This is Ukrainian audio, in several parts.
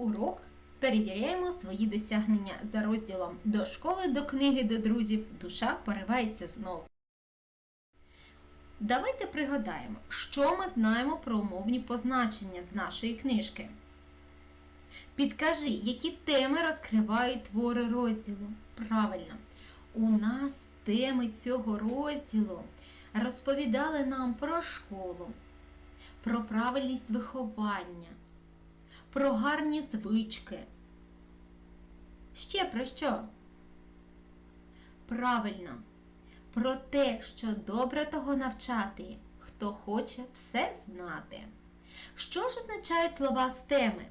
Урок перевіряємо свої досягнення за розділом до школи, до книги, до друзів. Душа поривається знов. Давайте пригадаємо, що ми знаємо про умовні позначення з нашої книжки. Підкажи, які теми розкривають твори розділу. Правильно, у нас теми цього розділу розповідали нам про школу, про правильність виховання, про гарні звички. Ще про що? Правильно, про те, що добре того навчати, хто хоче все знати. Що ж означають слова з теми?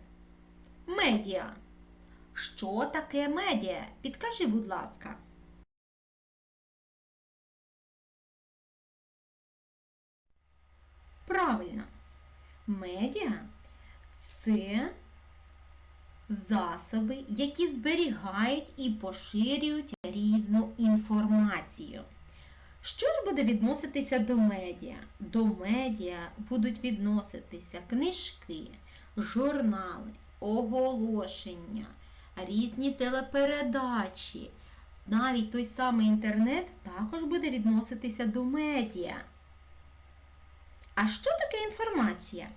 Медіа. Що таке медіа? Підкажи, будь ласка. Правильно. Медіа це засоби, які зберігають і поширюють різну інформацію. Що ж буде відноситися до медіа? До медіа будуть відноситися книжки, журнали, оголошення, різні телепередачі. Навіть той самий інтернет також буде відноситися до медіа. А що таке інформація?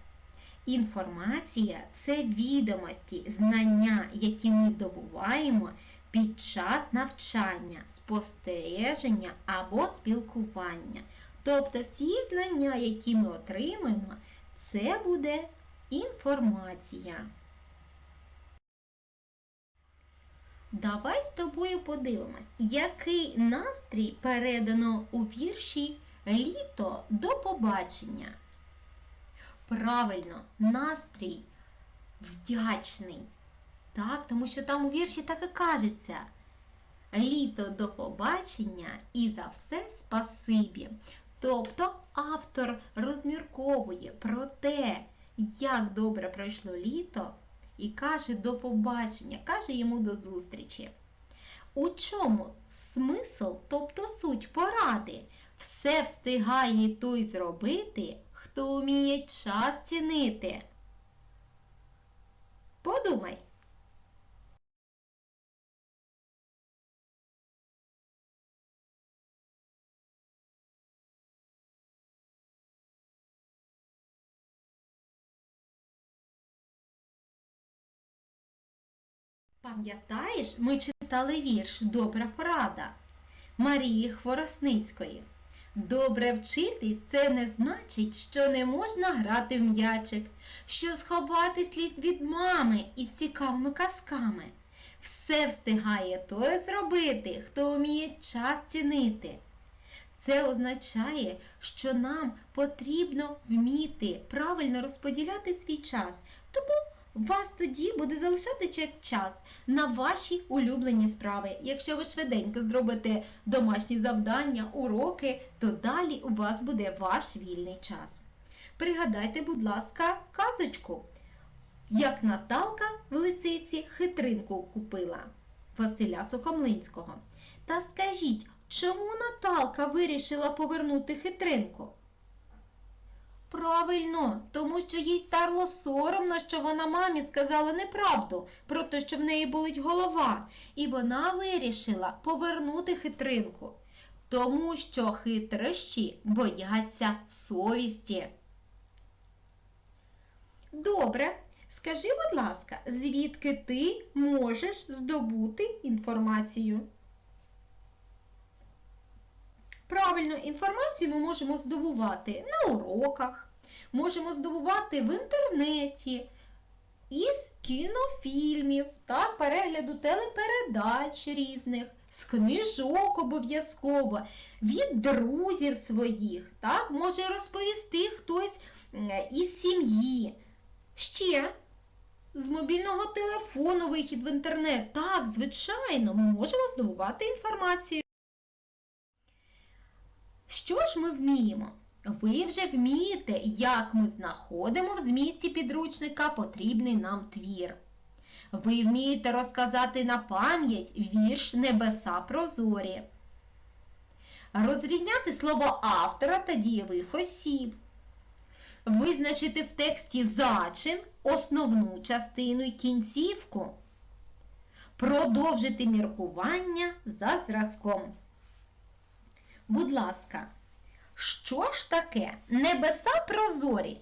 Інформація це відомості, знання, які ми добуваємо під час навчання, спостереження або спілкування. Тобто всі знання, які ми отримаємо, це буде інформація. Давай з тобою подивимось, який настрій передано у вірші Літо до побачення. Правильно, настрій вдячний. Так, тому що там у вірші так і кажеться. Літо до побачення і за все спасибі. Тобто автор розмірковує про те, як добре пройшло літо, і каже до побачення, каже йому до зустрічі. У чому смисл, тобто суть поради? Все встигає той зробити, хто вміє час цінити. Подумай. Пам'ятаєш, ми читали вірш Добра порада Марії Хворосницької. Добре вчитись це не значить, що не можна грати в м'ячик, що сховати слід від мами із цікавими казками. Все встигає той зробити, хто вміє час цінити. Це означає, що нам потрібно вміти правильно розподіляти свій час. Тому вас тоді буде залишати час на ваші улюблені справи. Якщо ви швиденько зробите домашні завдання, уроки, то далі у вас буде ваш вільний час. Пригадайте, будь ласка, казочку, як Наталка в лисиці хитринку купила Василя Сухомлинського. Та скажіть, чому Наталка вирішила повернути хитринку? Правильно, тому що їй стало соромно, що вона мамі сказала неправду про те, що в неї болить голова, і вона вирішила повернути хитринку, тому що хитрощі бояться совісті. Добре, скажи, будь ласка, звідки ти можеш здобути інформацію? Правильно, інформацію ми можемо здобувати на уроках, можемо здобувати в інтернеті, із кінофільмів, так, перегляду телепередач різних, з книжок обов'язково, від друзів своїх, так, може розповісти хтось із сім'ї. Ще з мобільного телефону вихід в інтернет. Так, звичайно, ми можемо здобувати інформацію. Що ж ми вміємо? Ви вже вмієте, як ми знаходимо в змісті підручника потрібний нам твір. Ви вмієте розказати на пам'ять вірш Небеса прозорі, розрізняти слово автора та дієвих осіб, Визначити в тексті зачин, основну частину і кінцівку. Продовжити міркування за зразком. Будь ласка, що ж таке небеса прозорі?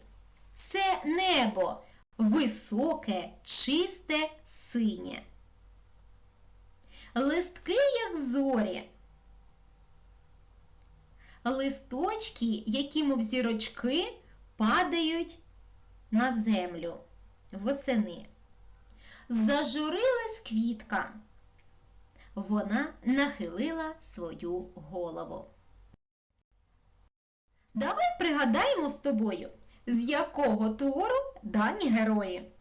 Це небо високе, чисте, синє. Листки, як зорі. Листочки, які мов зірочки, падають на землю восени. Зажурилась квітка. Вона нахилила свою голову. Давай пригадаємо з тобою, з якого твору дані герої.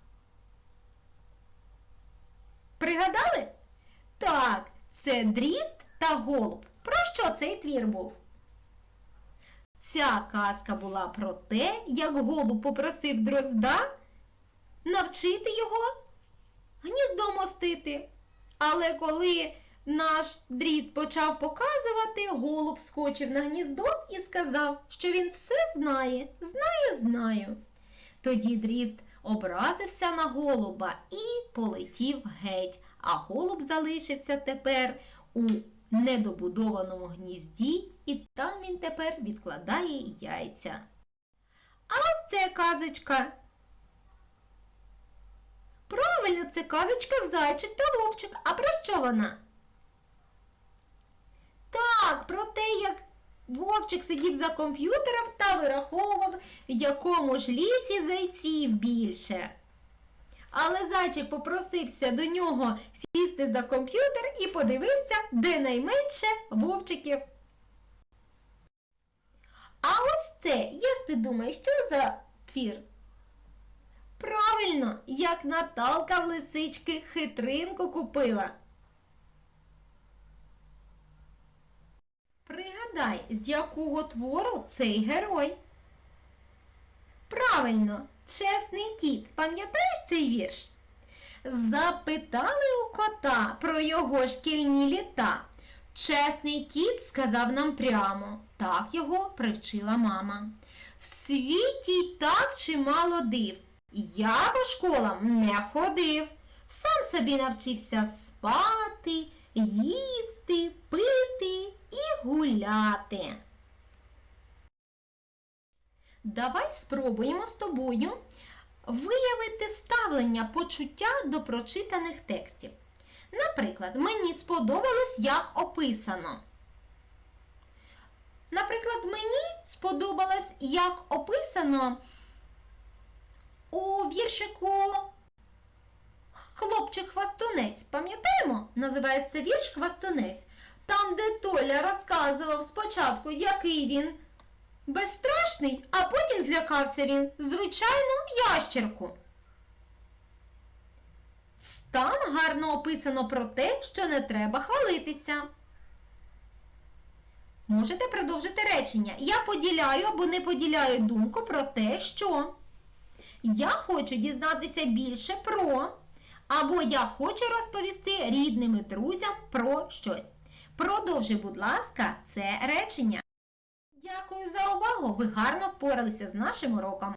Пригадали? Так, це дрізд та голуб. Про що цей твір був? Ця казка була про те, як голуб попросив дрозда навчити його гніздо мостити. Але коли наш дрізд почав показувати, голуб скочив на гніздо і сказав, що він все знає. Знаю, знаю. Тоді дрізд образився на голуба і полетів геть, а голуб залишився тепер у недобудованому гнізді, і там він тепер відкладає яйця. А ось це казочка. Правильно, це казочка Зайчик та Вовчик. А про що вона? Так, про те, як Вовчик сидів за комп'ютером та вираховував, в якому ж лісі зайців більше. Але зайчик попросився до нього сісти за комп'ютер і подивився, де найменше вовчиків. А ось це, як ти думаєш, що за твір? Правильно, як Наталка в лисички хитринку купила. Пригадай, з якого твору цей герой? Правильно, чесний кіт. Пам'ятаєш цей вірш? Запитали у кота про його шкільні літа. Чесний кіт сказав нам прямо, так його привчила мама. В світі й так чимало див. Я по школам не ходив. Сам собі навчився спати, їсти, пити і гуляти. Давай спробуємо з тобою виявити ставлення почуття до прочитаних текстів. Наприклад, мені сподобалось, як описано. Наприклад, мені сподобалось, як описано у віршику Хлопчик-хвастунець. Пам'ятаємо? Називається вірш Хвастунець. Там, де Толя розказував спочатку, який він безстрашний, а потім злякався він звичайну ящерку. Там гарно описано про те, що не треба хвалитися. Можете продовжити речення. Я поділяю або не поділяю думку про те, що я хочу дізнатися більше про, або я хочу розповісти рідним і друзям про щось. Продовжуй, будь ласка, це речення. Дякую за увагу! Ви гарно впоралися з нашим уроком.